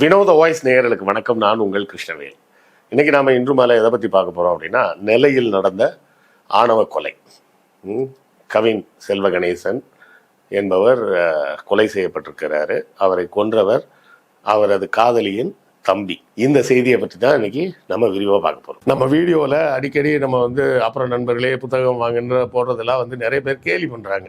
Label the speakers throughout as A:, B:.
A: வினோத வாய்ஸ் நேயர்களுக்கு வணக்கம். நான் உங்கள் கிருஷ்ணவேல். இன்னைக்கு நாம இன்று மாலை எதை பத்தி பார்க்க போறோம் அப்படின்னா நெல்லையில் நடந்த ஆணவ கொலை. கவின் செல்வ கணேசன் என்பவர் கொலை செய்யப்பட்டிருக்கிறாரு. அவரை கொன்றவர் அவரது காதலியின் தம்பி. இந்த செய்தியை பற்றி தான் இன்னைக்கு நம்ம விரிவாக பார்க்க போறோம். நம்ம வீடியோவில் அடிக்கடி நம்ம வந்து அப்புறம் நண்பர்களே புத்தகம் வாங்குன்ற போடுறதெல்லாம் வந்து நிறைய பேர் கேலி பண்றாங்க.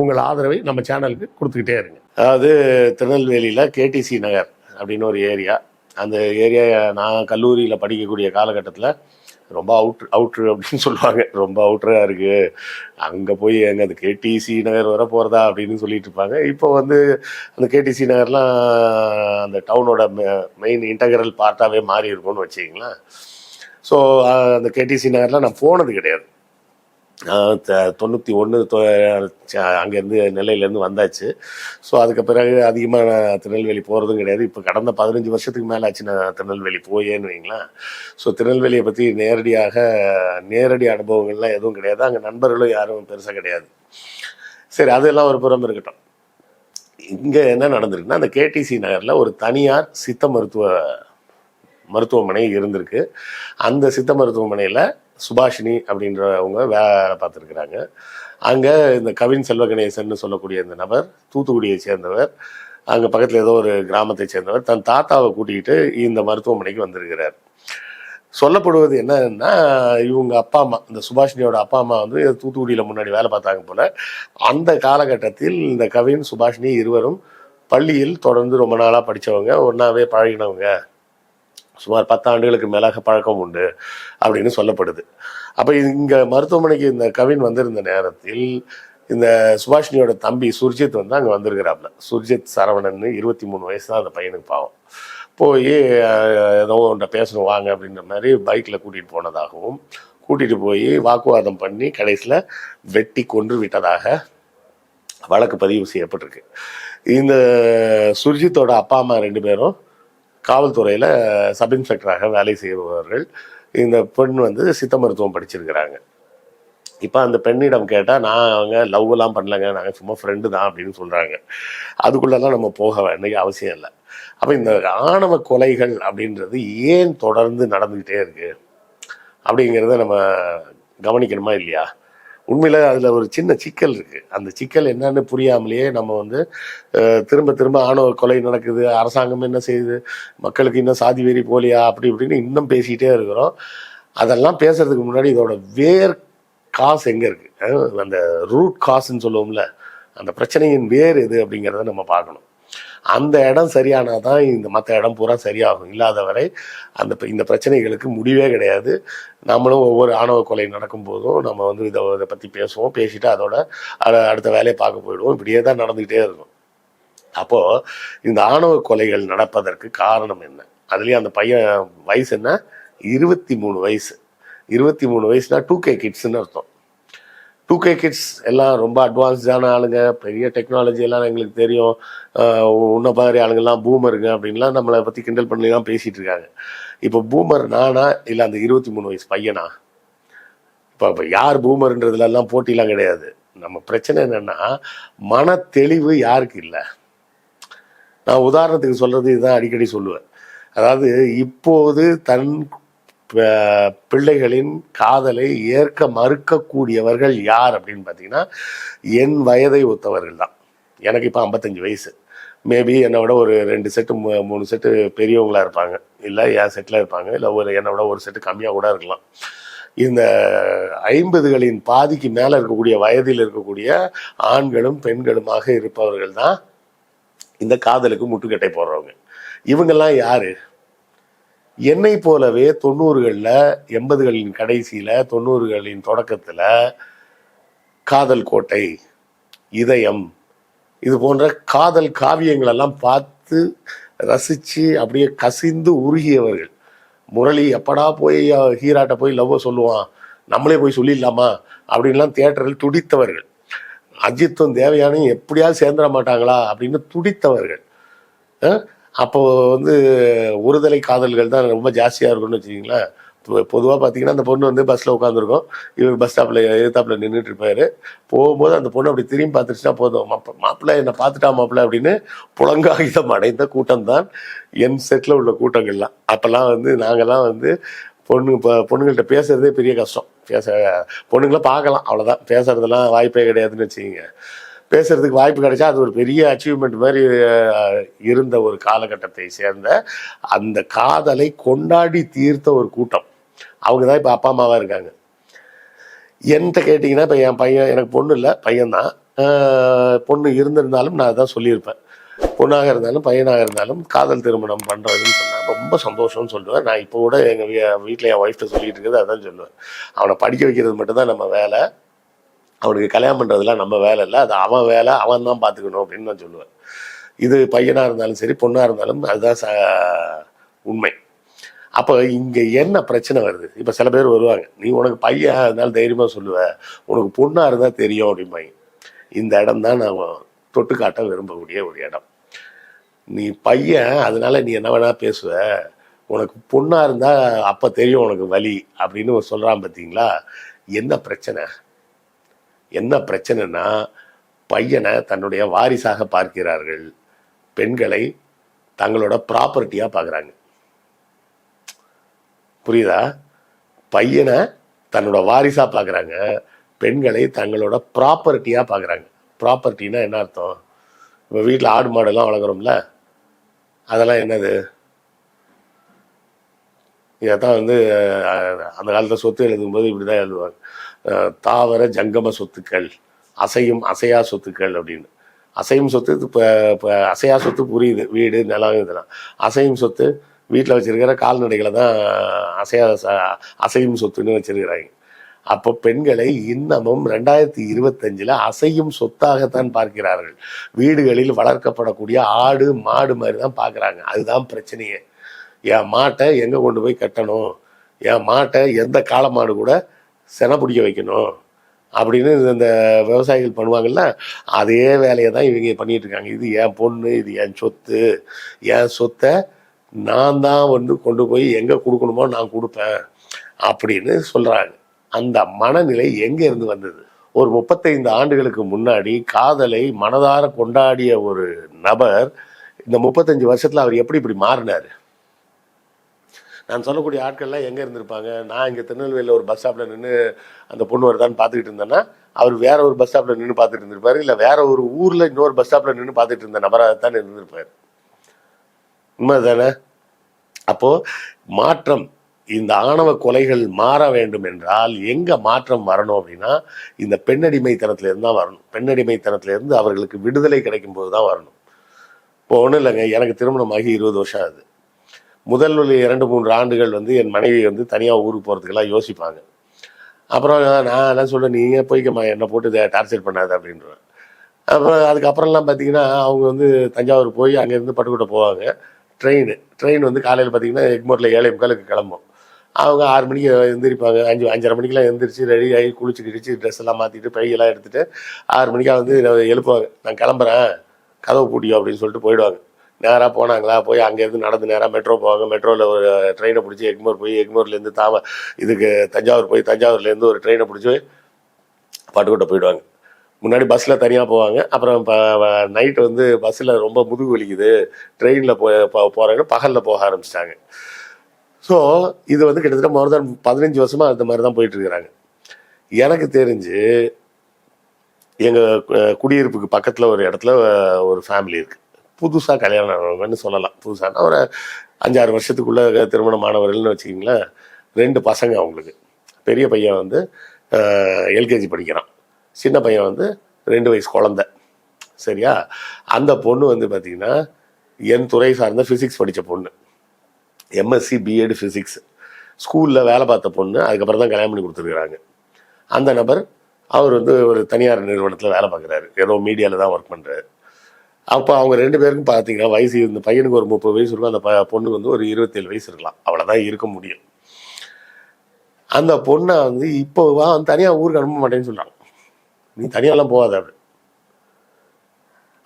A: உங்கள் ஆதரவை நம்ம சேனலுக்கு கொடுத்துக்கிட்டே இருங்க. அதாவது திருநெல்வேலியில் கேடிசி நகர் அப்படின்னு ஒரு ஏரியா. அந்த ஏரியா நான் கல்லூரியில் படிக்கக்கூடிய காலகட்டத்தில் ரொம்ப அவுட்ரு அவுட்ரு அப்படின்னு சொல்லுவாங்க. ரொம்ப அவுட்ராக இருக்குது அங்கே போய் எங்கே அந்த கேடிசி நகர் வர போகிறதா அப்படின்னு சொல்லிட்டு இருப்பாங்க. இப்போ வந்து அந்த கேடிசி நகர்லாம் அந்த டவுனோட மெயின் இன்டகரல் பார்ட்டாகவே மாறி இருக்கும்னு வச்சிங்களேன் ஸோ அந்த கேடிசி நகர்லாம் நான் போனது கிடையாது. தொண்ணூற்றி ஒன்று அங்கேருந்து நெல்லையிலேருந்து வந்தாச்சு. ஸோ அதுக்கு பிறகு அதிகமாக நான் திருநெல்வேலி போகிறதும் கிடையாது. இப்போ கடந்த பதினஞ்சு வருஷத்துக்கு மேலே ஆச்சு நான் திருநெல்வேலி போயேன்னு வைங்களேன். ஸோ திருநெல்வேலியை பற்றி நேரடியாக நேரடி அனுபவங்கள்லாம் எதுவும் கிடையாது. அங்கே நண்பர்களும் யாரும் பெருசாக கிடையாது. சரி அதெல்லாம் ஒரு புறம் இருக்கட்டும். இங்கே என்ன நடந்திருக்குன்னா அந்த கேடிசி நகரில் ஒரு தனியார் சித்த மருத்துவ மருத்துவமனை இருந்திருக்கு. அந்த சித்த மருத்துவமனையில் சுபாஷினி அப்படின்றவங்க வேலை பார்த்துருக்குறாங்க. அங்கே இந்த கவின் செல்வ கணேசன் சொல்லக்கூடிய இந்த நபர் தூத்துக்குடியை சேர்ந்தவர் அங்கே பக்கத்தில் ஏதோ ஒரு கிராமத்தை சேர்ந்தவர் தன் தாத்தாவை கூட்டிகிட்டு இந்த மருத்துவமனைக்கு வந்திருக்கிறார். சொல்லப்படுவது என்னன்னா இவங்க அப்பா அம்மா இந்த சுபாஷினியோட அப்பா அம்மா வந்து தூத்துக்குடியில் முன்னாடி வேலை பார்த்தாங்க போல அந்த காலகட்டத்தில் இந்த கவின் சுபாஷினி இருவரும் பள்ளியில் தொடர்ந்து ரொம்ப நாளாக படித்தவங்க ஒன்றாவே பழகினவங்க. சுமார் பத்தாண்டுகளுக்கு மேலாக பழக்கம் உண்டு அப்படின்னு சொல்லப்படுது. அப்போ இங்கே மருத்துவமனைக்கு இந்த கவின் வந்திருந்த நேரத்தில் இந்த சுபாஷினியோட தம்பி சுர்ஜித் வந்து அங்கே வந்திருக்கிறாப்புல சுர்ஜித் சரவணன் இருபத்தி மூணு வயசு தான் அந்த பையனுக்கு பாவம். போய் ஏதோ ஒன்றை பேசணும் வாங்க அப்படின்ற மாதிரி பைக்கில் கூட்டிகிட்டு போனதாகவும் கூட்டிகிட்டு போய் வாக்குவாதம் பண்ணி கடைசியில் வெட்டி கொன்று விட்டதாக வழக்கு பதிவு செய்யப்பட்டிருக்கு. இந்த சுர்ஜித்தோட அப்பா அம்மா ரெண்டு பேரும் காவல்துறையில் சப் இன்ஸ்பெக்டராக வேலை செய்பவர்கள். இந்த பெண் வந்து சித்த மருத்துவம் படிச்சிருக்கிறாங்க. இப்போ அந்த பெண்ணிடம் கேட்டால் நான் அவங்க லவ்லாம் பண்ணலங்க. நாங்கள் சும்மா ஃப்ரெண்டு தான் அப்படின்னு சொல்கிறாங்க அதுக்குள்ளெல்லாம் நம்ம போக வேண்டிய அவசியம் இல்லை. அப்போ இந்த ஆணவ கொலைகள் அப்படின்றது ஏன் தொடர்ந்து நடந்துக்கிட்டே இருக்குது அப்படிங்கிறத நம்ம கவனிக்கணுமா இல்லையா? உண்மையில் அதில் ஒரு சின்ன சிக்கல் இருக்குது அந்த சிக்கல் என்னன்னு புரியாமலேயே நம்ம வந்து திரும்ப திரும்ப ஆணவ கொலை நடக்குது அரசாங்கம் என்ன செய்யுது மக்களுக்கு இன்னும் சாதி வெறி போலியா அப்படி இப்படின்னு இன்னும் பேசிக்கிட்டே இருக்கிறோம். அதெல்லாம் பேசுறதுக்கு முன்னாடி இதோட வேர் காசு எங்கே இருக்குது அந்த ரூட் காசுன்னு சொல்லுவோம்ல அந்த பிரச்சனையின் வேர் எது அப்படிங்கிறத நம்ம பார்க்கணும். அந்த இடம் சரியானால் தான் இந்த மற்ற இடம் பூரா சரியாகும். இல்லாத வரை அந்த ப- இந்த பிரச்சனைகளுக்கு முடிவே கிடையாது. நம்மளும் ஒவ்வொரு ஆணவ கொலை நடக்கும் போதும் நம்ம வந்து இதை இதை பற்றி பேசுவோம். பேசிட்டு அதோட அடுத்த வேலையை பார்க்க போயிடுவோம். இப்படியே தான் நடந்துக்கிட்டே இருக்கும். அப்போது இந்த ஆணவ கொலைகள் நடப்பதற்கு காரணம் என்ன? அதுலேயும் அந்த பையன் வயசு என்ன? இருபத்தி மூணு வயசு. இருபத்தி மூணு வயசுனா டூ கே கிட்ஸ்ன்னு அர்த்தம். டூ கே கிட்ஸ் எல்லாம் ரொம்ப அட்வான்ஸ்டான ஆளுங்க. பெரிய டெக்னாலஜி எல்லாம் எங்களுக்கு தெரியும். உன்ன மாதிரி ஆளுங்கள்லாம் பூமருங்க அப்படின்லாம் நம்மளை பற்றி கிண்டல் பண்ணலாம் பேசிட்டு இருக்காங்க. இப்போ பூமர் நானா? இல்லை அந்த இருபத்தி மூணு வயசு பையனா? இப்போ இப்போ யார் பூமர்ன்றதுல எல்லாம் போட்டிலாம் கிடையாது. நம்ம பிரச்சனை என்னென்னா மன தெளிவு யாருக்கு இல்லை? நான் உதாரணத்துக்கு சொல்றது இதுதான் அடிக்கடி சொல்லுவேன். அதாவது இப்போது தன் பிள்ளைகளின் காதலை ஏற்க மறுக்கக்கூடியவர்கள் யார் அப்படின்னு பார்த்தீங்கன்னா என் வயதை ஒத்தவர்கள் தான். எனக்கு இப்போ ஐம்பத்தஞ்சு வயசு. மேபி என்னை விட ஒரு ரெண்டு செட்டு மூணு செட்டு பெரியவங்களாக இருப்பாங்க. இல்லை என் செட்டில் இருப்பாங்க. இல்லை ஒரு என்னை விட ஒரு செட்டு கம்மியாக கூட இருக்கலாம். இந்த ஐம்பதுகளின் பாதிக்கு மேலே இருக்கக்கூடிய வயதில் இருக்கக்கூடிய ஆண்களும் பெண்களுமாக இருப்பவர்கள் தான் இந்த காதலுக்கு முட்டுக்கட்டை போடுறவங்க. இவங்கெல்லாம் யாரு? என்னை போலவே தொண்ணூறுகளில் எண்பதுகளின் கடைசியில் தொண்ணூறுகளின் தொடக்கத்தில் காதல் கோட்டை இதயம் இது போன்ற காதல் காவியங்களெல்லாம் பார்த்து ரசித்து அப்படியே கசிந்து உருகியவர்கள். முரளி எப்படா போய் ஹீராட்ட போய் லவ்வை சொல்லுவான்? நம்மளே போய் சொல்லிடலாமா? அப்படின்லாம் தியேட்டரில் துடித்தவர்கள். அஜித்தும் தேவயானையும் எப்படியாவது சேர்ந்துட மாட்டாங்களா? அப்படின்னு துடித்தவர்கள். அப்போது வந்து ஒருதலை காதல்கள் தான் ரொம்ப ஜாஸ்தியாக இருக்கும்னு வச்சுக்கிங்களேன் பொதுவாக பார்த்தீங்கன்னா அந்த பொண்ணு வந்து பஸ்ஸில் உட்காந்துருக்கும் இவர் பஸ் ஸ்டாப்பில் எதிர்த்தாப்பில் நின்றுட்டு இருப்பார். போகும்போது அந்த பொண்ணு அப்படி திரும்பி பார்த்துருச்சுன்னா போதும். மாப்ப மாப்பிள்ளை என்னை பார்த்துட்டா மாப்பிள்ளை அப்படின்னு புலங்காகிதம் அடைந்த கூட்டம் தான் என் செட்டில் உள்ள கூட்டங்கள்லாம். அப்போல்லாம் வந்து நாங்கள்லாம் வந்து பொண்ணு இப்போ பொண்ணுங்கள்கிட்ட பேசுறதே பெரிய கஷ்டம். பேச பொண்ணுங்களை பார்க்கலாம். அவ்வளோதான் பேசுகிறதெல்லாம் வாய்ப்பே கிடையாதுன்னு வச்சுக்கிங்க. பேசுறதுக்கு வாய்ப்பு கிடைச்சா அது ஒரு பெரிய அச்சீவ்மெண்ட் மாதிரி இருந்த ஒரு காலகட்டத்தை சேர்ந்த அந்த காதலை கொண்டாடி தீர்த்த ஒரு கூட்டம். அவங்க தான் இப்போ அப்பா அம்மாவாக இருக்காங்க. என்கிட்ட கேட்டிங்கன்னா இப்போ என் பையன் எனக்கு பொண்ணு இல்லை பையன்தான். ஆஹ், பொண்ணு இருந்திருந்தாலும் நான் அதான் சொல்லியிருப்பேன். பொண்ணாக இருந்தாலும் பையனாக இருந்தாலும் காதல் திருமணம் பண்ணுறதுன்னு சொன்னால் ரொம்ப சந்தோஷம்னு சொல்லுவேன். நான் இப்போ கூட எங்கள் வீட்டில் என் ஒய்ஃப்ட்ட சொல்லிட்டு இருக்கிறது அதான் சொல்லுவேன். அவனை படிக்க வைக்கிறது மட்டும்தான் நம்ம வேலை. அவனுக்கு கல்யாணம் பண்ணுறதுலாம் நம்ம வேலை இல்லை. அது அவன் வேலை அவன் தான் பார்த்துக்கணும் அப்படின்னு நான் சொல்லுவேன். இது பையனாக இருந்தாலும் சரி பொண்ணாக இருந்தாலும் அதுதான் ச உண்மை. அப்போ இங்கே என்ன பிரச்சனை வருது? இப்போ சில பேர் வருவாங்க. நீ உனக்கு பையன் இருந்தாலும் தைரியமாக சொல்லுவ. உனக்கு பொண்ணாக இருந்தால் தெரியும் அப்படிம்பாங்க. இந்த இடம் தான் நான் தொட்டு காட்ட விரும்பக்கூடிய ஒரு இடம். நீ பையன் அதனால நீ என்ன வேணால் பேசுவ. உனக்கு பொண்ணாக இருந்தால் அப்போ தெரியும் உனக்கு வலி அப்படின்னு சொல்கிறான் பார்த்தீங்களா என்ன பிரச்சனை? என்ன பிரச்சனைனா பையனை தன்னுடைய வாரிசாக பார்க்கிறார்கள். பெண்களை தங்களோட ப்ராப்பர்ட்டியாக பார்க்குறாங்க. புரியுதா? பையனை தன்னோட வாரிசாக பார்க்குறாங்க. பெண்களை தங்களோட ப்ராப்பர்ட்டியாக பார்க்குறாங்க. ப்ராப்பர்ட்டின்னா என்ன அர்த்தம்? இப்போ வீட்டில் ஆடு மாடெல்லாம் வளர்க்குறோம்ல. அதெல்லாம் என்னது? இதை தான் வந்து அந்த காலத்தில் சொத்து எழுதும்போது இப்படி தான் எழுதுவாங்க தாவர ஜங்கம சொத்துக்கள் அசையும் அசையா சொத்துக்கள் அப்படின்னு. அசையும் சொத்து இப்போ இப்போ அசையா சொத்து புரியுது வீடு நிலம் இதெல்லாம். அசையும் சொத்து வீட்டில் வச்சுருக்கிற கால்நடைகளை தான் அசையா ச- அசையும் சொத்துன்னு வச்சுருக்கிறாங்க. அப்போ பெண்களை இன்னமும் ரெண்டாயிரத்தி இருபத்தஞ்சில் அசையும் சொத்தாகத்தான் பார்க்கிறார்கள். வீடுகளில் வளர்க்கப்படக்கூடிய ஆடு மாடு மாதிரி தான் பார்க்குறாங்க. அதுதான் பிரச்சனையே. என் மாட்டை எங்கே கொண்டு போய் கட்டணும்? என் மாட்டை எந்த காளை மாடு கூட செனை பிடிக்க வைக்கணும்? அப்படின்னு இந்த விவசாயிகள் பண்ணுவாங்கல்ல அதே வேலையை தான் இவங்க பண்ணிட்டு இருக்காங்க. இது என் பொண்ணு இது என் சொத்து. என் சொத்தை நான் தான் வந்து கொண்டு போய் எங்கே கொடுக்கணுமோ நான் கொடுப்பேன் அப்படின்னு சொல்கிறாங்க அந்த மனநிலை எங்கே இருந்து வந்தது? ஒரு முப்பத்தைந்து ஆண்டுகளுக்கு முன்னாடி காதலை மனதார கொண்டாடிய ஒரு நபர் இந்த முப்பத்தஞ்சு வருஷத்தில் அவர் எப்படி இப்படி மாறினார்? நான் சொல்லக்கூடிய ஆட்கள்லாம் எங்கே இருந்திருப்பாங்க? நான் இங்கே திருநெல்வேலியில் ஒரு பஸ் ஸ்டாப்பில் நின்று அந்த பொண்ணு வருதான்னு பார்த்துக்கிட்டு இருந்தேன்னா அவர் வேற ஒரு பஸ் ஸ்டாப்பில் நின்று பார்த்துட்டு இருந்திருப்பார். இல்லை வேற ஒரு ஊரில் இன்னொரு பஸ் ஸ்டாப்பில் நின்று பார்த்துட்டு இருந்த நபராக தான் இருந்திருப்பார். உண்மை தானே அப்போ மாற்றம் இந்த ஆணவ கொலைகள் மாற வேண்டும் என்றால் எங்கே மாற்றம் வரணும் அப்படின்னா இந்த பெண்ணடிமைத்தனத்திலேருந்து தான் வரணும். பெண்ணடிமைத்தனத்திலேருந்து அவர்களுக்கு விடுதலை கிடைக்கும் போது தான் வரணும். இப்போ ஒன்றும் இல்லைங்க எனக்கு திருமணமாகி இருபது வருஷம் ஆகுது. முதல் ஒரு இரண்டு மூன்று ஆண்டுகள் வந்து என் மனைவி வந்து தனியாக ஊருக்கு போகிறதுக்கெல்லாம் யோசிப்பாங்க. அப்புறம் நான் என்ன சொல்கிறேன் நீங்கள் போய்க்கம்மா என்னை போட்டு இதை டார்ச்சர் பண்ணாது அப்படின்றேன் அப்புறம் அதுக்கப்புறம்லாம் பார்த்தீங்கன்னா அவங்க வந்து தஞ்சாவூர் போய் அங்கேருந்து பட்டுக்கோட்டை போவாங்க. ட்ரெயின் ட்ரெயின் வந்து காலையில் பார்த்தீங்கன்னா எக்மோரில் ஏழை முக்காலுக்கு கிளம்பும். அவங்க ஆறு மணிக்கு எழுந்திரிப்பாங்க அஞ்சு அஞ்சரை மணிக்கெல்லாம் எந்திரிச்சு ரெடி ஆகி குளிச்சு கிழிச்சு ட்ரெஸ் எல்லாம் மாற்றிட்டு பையெல்லாம் எடுத்துகிட்டு ஆறு மணிக்கா வந்து எழுப்புவாங்க. நான் கிளம்புறேன். கதவு பூட்டியோ அப்படின்னு சொல்லிட்டு போயிடுவாங்க. நேராக போனாங்களா? போய் அங்கேருந்து நடந்து நேராக மெட்ரோ போவாங்க. மெட்ரோவில் ஒரு ட்ரெயினை பிடிச்சி எக்மோர் போய் எக்மோர்லேருந்து தாவ இதுக்கு தஞ்சாவூர் போய் தஞ்சாவூர்லேருந்து ஒரு ட்ரெயினை பிடிச்சி பாட்டுக்கோட்டை போயிடுவாங்க. முன்னாடி பஸ்ஸில் தனியாக போவாங்க. அப்புறம் இப்போ நைட்டு வந்து பஸ்ஸில் ரொம்ப முதுகு வலிக்குது. ட்ரெயினில் போ போகிறாங்க பகலில் போக ஆரம்பிச்சிட்டாங்க. ஸோ இது வந்து கிட்டத்தட்ட மோர் தென் பதினஞ்சு வருஷமாக அந்த மாதிரி தான் போயிட்டு இருக்கிறாங்க எனக்கு தெரிஞ்சு எங்கள் குடியிருப்புக்கு பக்கத்தில் ஒரு இடத்துல ஒரு ஃபேமிலி இருக்குது புதுசாக கல்யாணம் ஆனவங்கன்னு சொல்லலாம். புதுசாக ஒரு அஞ்சாறு வருஷத்துக்குள்ளே திருமணமானவர்கள்னு வச்சுக்கிங்களேன் ரெண்டு பசங்க அவங்களுக்கு. பெரிய பையன் வந்து எல்கேஜி படிக்கிறான். சின்ன பையன் வந்து ரெண்டு வயசு குழந்த. சரியா? அந்த பொண்ணு வந்து பார்த்திங்கன்னா என் துறை சார்ந்த ஃபிசிக்ஸ் படித்த பொண்ணு. எம்எஸ்சி பிஎட் ஃபிசிக்ஸ் ஸ்கூலில் வேலை பார்த்த பொண்ணு அதுக்கப்புறம் தான் கல்யாணம் பண்ணி கொடுத்துருக்குறாங்க. அந்த நபர் அவர் வந்து ஒரு தனியார் நிறுவனத்தில் வேலை பார்க்குறாரு. ஏதோ மீடியாவில் தான் ஒர்க் பண்ணுறாரு அப்போ அவங்க ரெண்டு பேருக்கும் பார்த்தீங்கன்னா வயசு இந்த பையனுக்கு ஒரு முப்பது வயசு இருக்கும். அந்த ப பொண்ணுக்கு வந்து ஒரு இருபத்தேழு வயசு இருக்கலாம். அவ்வளோதான் இருக்க முடியும். அந்த பொண்ணை வந்து இப்போ வா தனியாக ஊருக்கு அனுப்ப மாட்டேன்னு சொல்கிறாங்க நீ தனியாலாம் போகாத அப்படி.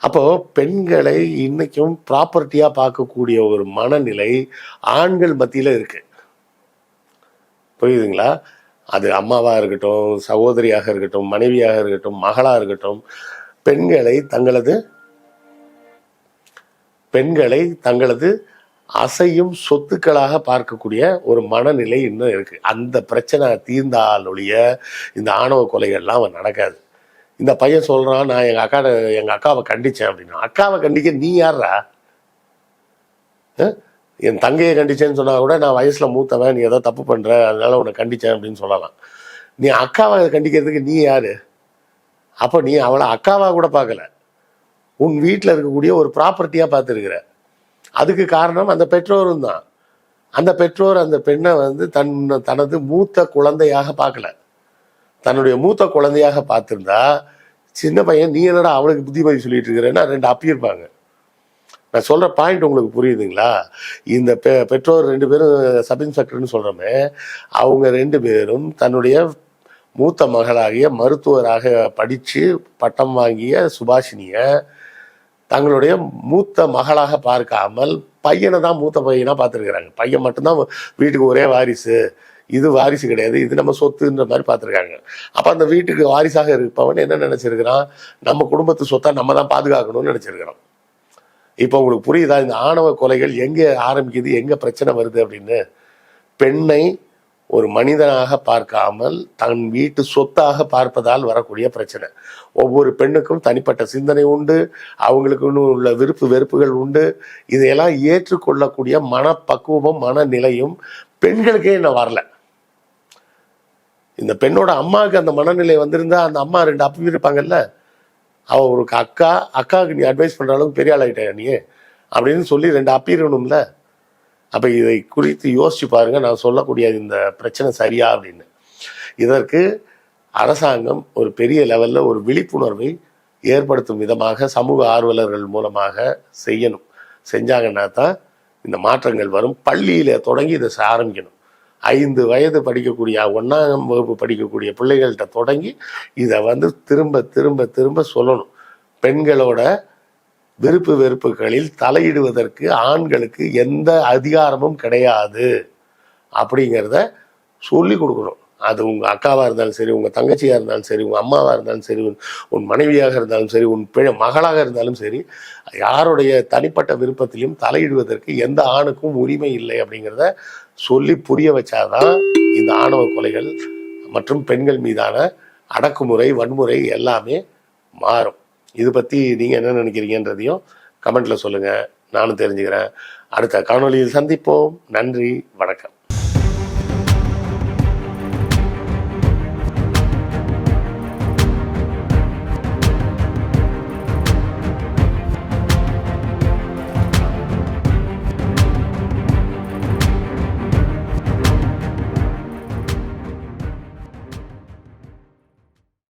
A: அப்போ பெண்களை இன்னைக்கும் ப்ராப்பர்ட்டியாக பார்க்கக்கூடிய ஒரு மனநிலை ஆண்கள் மத்தியில இருக்கு. புரியுதுங்களா? அது அம்மாவாக இருக்கட்டும் சகோதரியாக இருக்கட்டும் மனைவியாக இருக்கட்டும் மகளாக இருக்கட்டும் பெண்களை தங்களது பெண்களை தங்களது அசையும் சொத்துக்களாக பார்க்கக்கூடிய ஒரு மனநிலை இன்னும் இருக்கு. அந்த பிரச்சனை தீர்ந்தால் ஒழிய இந்த ஆணவ கொலைகள்லாம் அவன் நடக்காது. இந்த பையன் சொல்றான் நான் எங்க அக்கா எங்க அக்காவை கண்டிச்சேன் அப்படின்னா அக்காவை கண்டிக்க நீ யாரா என் தங்கையை கண்டிச்சேன்னு சொன்னா கூட நான் வயசுல மூத்தவன் நீ ஏதோ தப்பு பண்ற அதனால உன்னை கண்டிச்சேன் அப்படின்னு சொல்லலாம். நீ அக்காவை கண்டிக்கிறதுக்கு நீ யாரு? அப்போ நீ அவளை அக்காவா கூட பார்க்கல. உன் வீட்டில் இருக்கக்கூடிய ஒரு ப்ராப்பர்ட்டியாக பார்த்துருக்குற. அதுக்கு காரணம் அந்த பெற்றோரும் தான். அந்த பெற்றோர் அந்த பெண்ணை வந்து தன் தனது மூத்த குழந்தையாக பார்க்கல. தன்னுடைய மூத்த குழந்தையாக பார்த்துருந்தா சின்ன பையன் நீ என்னடா அவளுக்கு புத்திமதி சொல்லிட்டு இருக்கிறேன்னா ரெண்டு அப்பியிருப்பாங்க நான் சொல்ற பாயிண்ட் உங்களுக்கு புரியுதுங்களா? இந்த பெ பெற்றோர் ரெண்டு பேரும் சப் இன்ஸ்பெக்டர்னு சொல்றோமே அவங்க ரெண்டு பேரும் தன்னுடைய மூத்த மகளாகிய மருத்துவராக படித்து பட்டம் வாங்கிய சுபாஷினியை தங்களுடைய மூத்த மகளாக பார்க்காமல் பையனை தான் மூத்த பையனாக பார்த்துருக்குறாங்க. பையன் மட்டும்தான் வீட்டுக்கு ஒரே வாரிசு. இது வாரிசு கிடையாது. இது நம்ம சொத்துன்ற மாதிரி பார்த்துருக்காங்க. அப்போ அந்த வீட்டுக்கு வாரிசாக இருப்பவன் என்ன நினச்சிருக்கிறான்? நம்ம குடும்பத்து சொத்தை நம்ம தான் பாதுகாக்கணும்னு நினச்சிருக்கிறோம் இப்போ உங்களுக்கு புரியுதா? இந்த ஆணவ கொலைகள் எங்கே ஆரம்பிக்குது? எங்கே பிரச்சனை வருது அப்படின்னு? பெண்ணை ஒரு மனிதனாக பார்க்காமல் தன் வீட்டு சொத்தாக பார்ப்பதால் வரக்கூடிய பிரச்சனை. ஒவ்வொரு பெண்ணுக்கும் தனிப்பட்ட சிந்தனை உண்டு அவங்களுக்குன்னு உள்ள விருப்பு வெறுப்புகள் உண்டு. இதையெல்லாம் ஏற்றுக்கொள்ளக்கூடிய மனப்பக்குவமும் மனநிலையும் பெண்களுக்கே என்ன வரல. இந்த பெண்ணோட அம்மாவுக்கு அந்த மனநிலை வந்திருந்தா அந்த அம்மா ரெண்டு அப்பவும் இருப்பாங்கல்ல? அவள் ஒரு அக்கா அக்காவுக்கு நீ அட்வைஸ் பண்ற அளவுக்கு பெரிய ஆளாயிட்ட நீ அப்படின்னு சொல்லி ரெண்டு அப்பிடணும்ல அப்போ இதை குறித்து யோசிச்சு பாருங்கள் நான் சொல்லக்கூடிய இந்த பிரச்சனை சரியா அப்படின்னு. இதற்கு அரசாங்கம் ஒரு பெரிய லெவலில் ஒரு விழிப்புணர்வை ஏற்படுத்தும் விதமாக சமூக ஆர்வலர்கள் மூலமாக செய்யணும். செஞ்சாங்கன்னா தான் இந்த மாற்றங்கள் வரும். பள்ளியில் தொடங்கி இதை ஆரம்பிக்கணும். ஐந்து வயது படிக்கக்கூடிய ஒன்றாம் வகுப்பு படிக்கக்கூடிய பிள்ளைகள்கிட்ட தொடங்கி இதை வந்து திரும்ப திரும்ப திரும்ப சொல்லணும். பெண்களோட விருப்பு வெறுப்புகளில் தலையிடுவதற்கு ஆண்களுக்கு எந்த அதிகாரமும் கிடையாது. அப்படிங்கிறத சொல்லி கொடுக்கணும். அது உங்கள் அக்காவாக இருந்தாலும் சரி உங்கள் தங்கச்சியாக இருந்தாலும் சரி உங்கள் அம்மாவாக இருந்தாலும் சரி உன் உன் மனைவியாக இருந்தாலும் சரி உன் பிழ மகளாக இருந்தாலும் சரி யாருடைய தனிப்பட்ட விருப்பத்திலையும் தலையிடுவதற்கு எந்த ஆணுக்கும் உரிமை இல்லை அப்படிங்கிறத சொல்லி புரிய வச்சாதான் இந்த ஆணவ கொலைகள் மற்றும் பெண்கள் மீதான அடக்குமுறை வன்முறை எல்லாமே மாறும். இது பற்றி நீங்கள் என்ன நினைக்கிறீங்கன்றதையும் கமெண்ட்டில் சொல்லுங்கள் நானும் தெரிஞ்சுக்கிறேன். அடுத்த காணொலியில் சந்திப்போம். நன்றி. வணக்கம்.